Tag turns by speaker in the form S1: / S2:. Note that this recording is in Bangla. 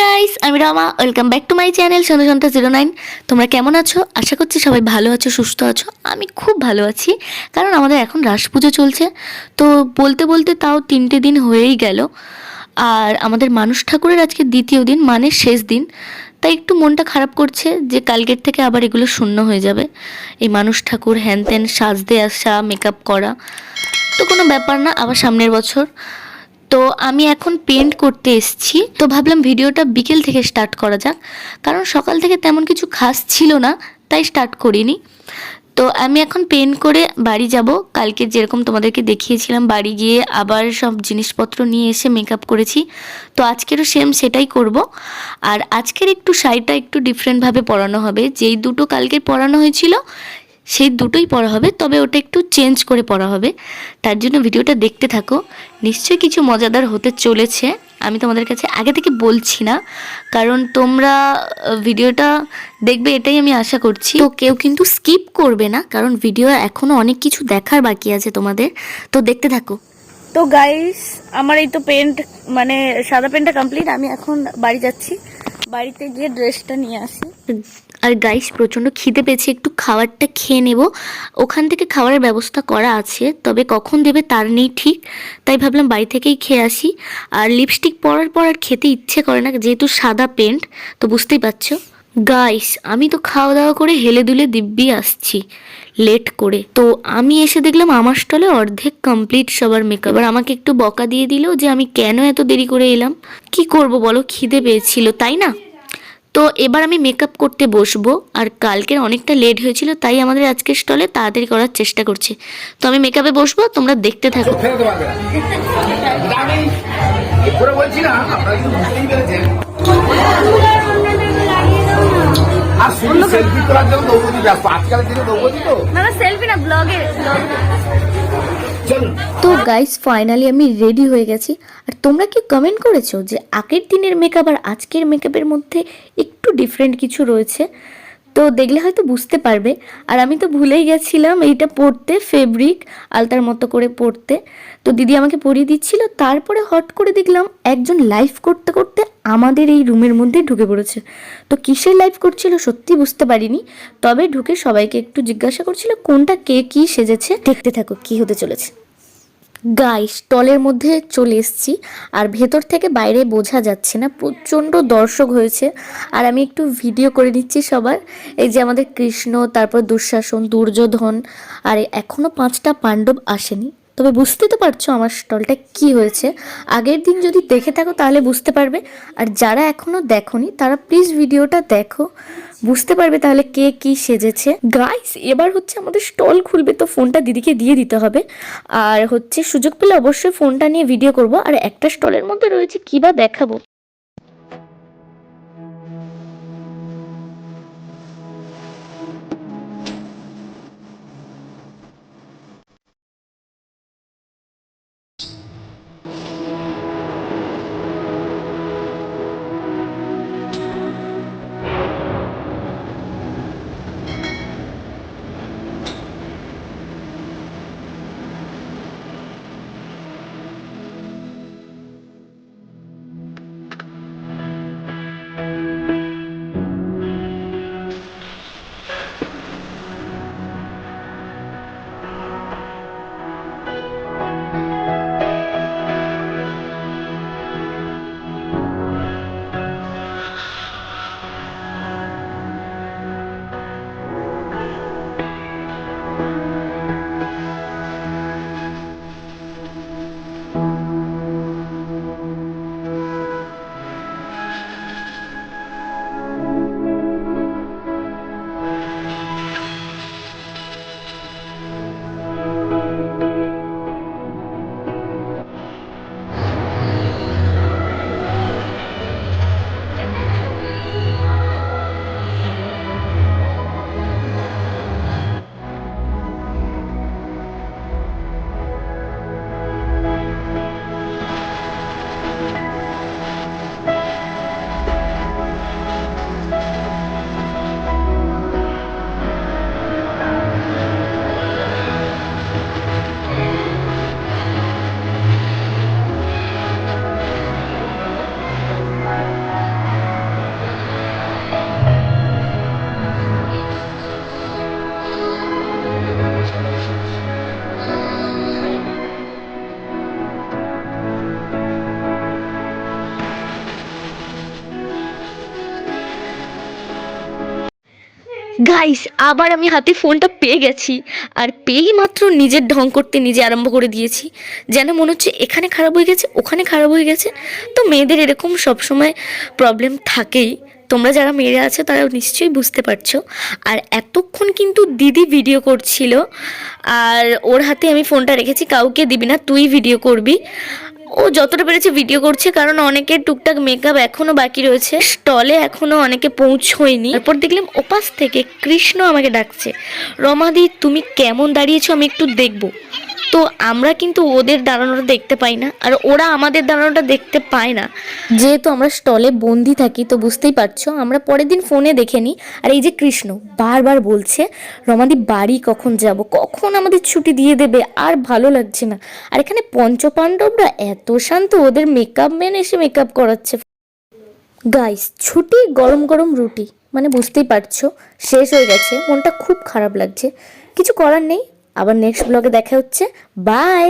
S1: গাইস আমি Rama welcome back to my channel Sandhya zero nine তোমরা কেমন আছো? আশা করছি সবাই ভালো আছো, সুস্থ আছো। আমি খুব ভালো আছি, কারণ আমাদের এখন রাস পুজো চলছে। তো বলতে বলতে তাও তিনটে দিন হয়েই গেল। আর আমাদের মানুষ ঠাকুরের আজকে দ্বিতীয় দিন মানে শেষ দিন। তাই একটু মনটা খারাপ করছে যে কালকের থেকে আবার এগুলো শূন্য হয়ে যাবে। এই মানুষ ঠাকুর হ্যান ত্যান, সাজতে আসা মেকআপ করা। তো কোনো ব্যাপার না, আবার সামনের বছর। তো আমি এখন পেন্ট করতে এসেছি। তো ভাবলাম ভিডিওটা বিকেল থেকে স্টার্ট করা যাক। কারণ সকাল থেকে তেমন কিছু খাস ছিল না, তাই স্টার্ট করিনি। তো আমি এখন পেন্ট করে বাড়ি যাব। কালকে যেরকম তোমাদেরকে দেখিয়েছিলাম, বাড়ি গিয়ে আবার সব জিনিসপত্র নিয়ে এসে মেকআপ করেছি। তো আজকেরও সেম সেটাই করব। আর আজকের একটু শাড়িটা একটু ডিফারেন্টভাবে পরানো হবে। যেই দুটো কালকে পরানো হয়েছিল সেই দুটোই পড়া হবে, তবে ওটা একটু চেঞ্জ করে পড়া হবে। তার জন্য ভিডিওটা দেখতে থাকো। নিশ্চয়ই কিছু মজাদার হতে চলেছে। আমি তোমাদের কাছে আগে থেকে বলছি না, কারণ তোমরা ভিডিওটা দেখবে এটাই আমি আশা করছি। তো কেউ কিন্তু স্কিপ করবে না, কারণ ভিডিও এখনও অনেক কিছু দেখার বাকি আছে তোমাদের। তো দেখতে থাকো।
S2: তো গাইস আমার এই তো পেন্ট মানে সাদা পেন্টটা কমপ্লিট আমি এখন বাড়ি যাচ্ছি। বাড়িতে গিয়ে ড্রেসটা নিয়ে আসি।
S1: আর গাইস প্রচণ্ড খিদে পেয়েছে, একটু খাবারটা খেয়ে নেব। ওখান থেকে খাবারের ব্যবস্থা করা আছে, তবে কখন দেবে তার নেই ঠিক, তাই ভাবলাম বাড়ি থেকেই খেয়ে আসি। আর লিপস্টিক পরার পর আর খেতে ইচ্ছে করে না, যেহেতু সাদা পেন্ট তো বুঝতেই পারছ। গাইস আমি তো খাওয়া দাওয়া করে হেলে দুলে দিব্যি আসছি লেট করে। তো আমি এসে দেখলাম আমার স্টলে অর্ধেক কমপ্লিট সবার মেকআপ আর আমাকে একটু বকা দিয়ে দিল যে আমি কেন এত দেরি করে এলাম? কি করব বলো? খিদে পেয়েছিল, তাই না? তো এবার আমি মেকআপ করতে বসবো, আর কালকের অনেকটা লেট হয়েছিল, তাই আমাদের আজকের স্টলে তাড়াতাড়ি করার চেষ্টা করছি। তো আমি মেকআপে বসবো, তোমরা দেখতে থাকো।
S3: না। আর শুধু সেলফি তোলার জন্য দ্রৌপদী ব্যস্ত। আজকালের দিনে দ্রৌপদী তো।
S2: না না সেলফি না ব্লগে
S1: তো গাইস ফাইনালি আমি রেডি হয়ে গেছি। আর তোমরা কি কমেন্ট করেছ যে আগের দিনের মেকআপ আর আজকের মেকআপের মধ্যে একটু ডিফারেন্ট কিছু রয়েছে? তো দেখলে হয়তো বুঝতে পারবে। আর আমি তো ভুলেই গেছিলাম এইটা পড়তে ফেব্রিক আলতার মতো করে পড়তে। তো দিদি আমাকে পরিয়ে দিচ্ছিল, তারপরে হট করে দেখলাম একজন লাইভ করতে করতে আমাদের এই রুমের মধ্যে ঢুকে পড়েছে। তো কিসের লাইভ করছিল সত্যি বুঝতে পারিনি। তবে ঢুকে সবাইকে একটু জিজ্ঞাসা করছিল, কোনটা কে, কি সেজেছে? দেখতে থাকো, কি হতে চলেছে। গাই স্টলের মধ্যে চলে এসেছি। আর ভেতর থেকে বাইরে বোঝা যাচ্ছে না, প্রচণ্ড দর্শক হয়েছে। আর আমি একটু ভিডিও করে দিচ্ছি সবার। এই যে আমাদের কৃষ্ণ, তারপর দুঃশাসন, দুর্যোধন, আর এখনও পাঁচটা পাণ্ডব আসেনি। তবে বুঝতে তো পারছ আমার স্টলটা কি হয়েছে। আগের দিন যদি দেখে থাকো তাহলে বুঝতে পারবে। আর যারা এখনও দেখোনি, তারা প্লিজ ভিডিওটা দেখো। বুঝতে পারবে তাহলে কে কি সেজেছে। গাইস এবার হচ্ছে আমাদের স্টল খুলবে, তো ফোনটা দিদিকে দিয়ে দিতে হবে। আর হচ্ছে সুযোগ পেলে অবশ্যই ফোনটা নিয়ে ভিডিও করব। আর একটা স্টলের মধ্যে রয়েছে, কী বা দেখাবো? গাইস আবার আমি হাতে ফোনটা পেয়ে গেছি। আর পেয়েই মাত্র নিজের ঢং করতে নিজে আরম্ভ করে দিয়েছি। যেন মনে হচ্ছে এখানে খারাপ হয়ে গেছে, ওখানে খারাপ হয়ে গেছে। তো মেয়েদের এরকম সবসময় প্রবলেম থাকেই। তোমরা যারা মেয়েরা আছে তারা নিশ্চয়ই বুঝতে পারছ। আর এতক্ষণ কিন্তু দিদি ভিডিও করছিল। আর ওর হাতে আমি ফোনটা রেখেছি, কাউকে দিবি না, তুই ভিডিও করবি। ও যতটা পেরেছে ভিডিও করছে, কারণ অনেকে টুকটাক মেকআপ এখনও বাকি রয়েছে। স্টলে এখনও অনেকে পৌঁছয়নি। তারপর দেখলাম ওপাশ থেকে কৃষ্ণ আমাকে ডাকছে। রমাদি, তুমি কেমন দাঁড়িয়েছো আমি একটু দেখব। তো আমরা কিন্তু ওদের দাঁড়ানোটা দেখতে পাই না, আর ওরা আমাদের দাঁড়ানোটা দেখতে পায় না। যেহেতু আমরা স্টলে বন্দি থাকি, তো বুঝতেই পারছ, আমরা পরের দিন ফোনে দেখে নিই। আর এই যে কৃষ্ণ, বারবার বলছে, রমাদি, বাড়ি কখন যাব? কখন আমাদের ছুটি দিয়ে দেবে? আর ভালো লাগছে না। আর এখানে পঞ্চপাণ্ডবরা এত শান্ত, ওদের মেকআপ ম্যান এসে মেকআপ করাচ্ছে। গাইস ছুটি গরম গরম রুটি মানে বুঝতেই পারছ, শেষ হয়ে গেছে, মনটা খুব খারাপ লাগছে। কিছু করার নেই আবার নেক্সট ব্লগে দেখা হচ্ছে। বাই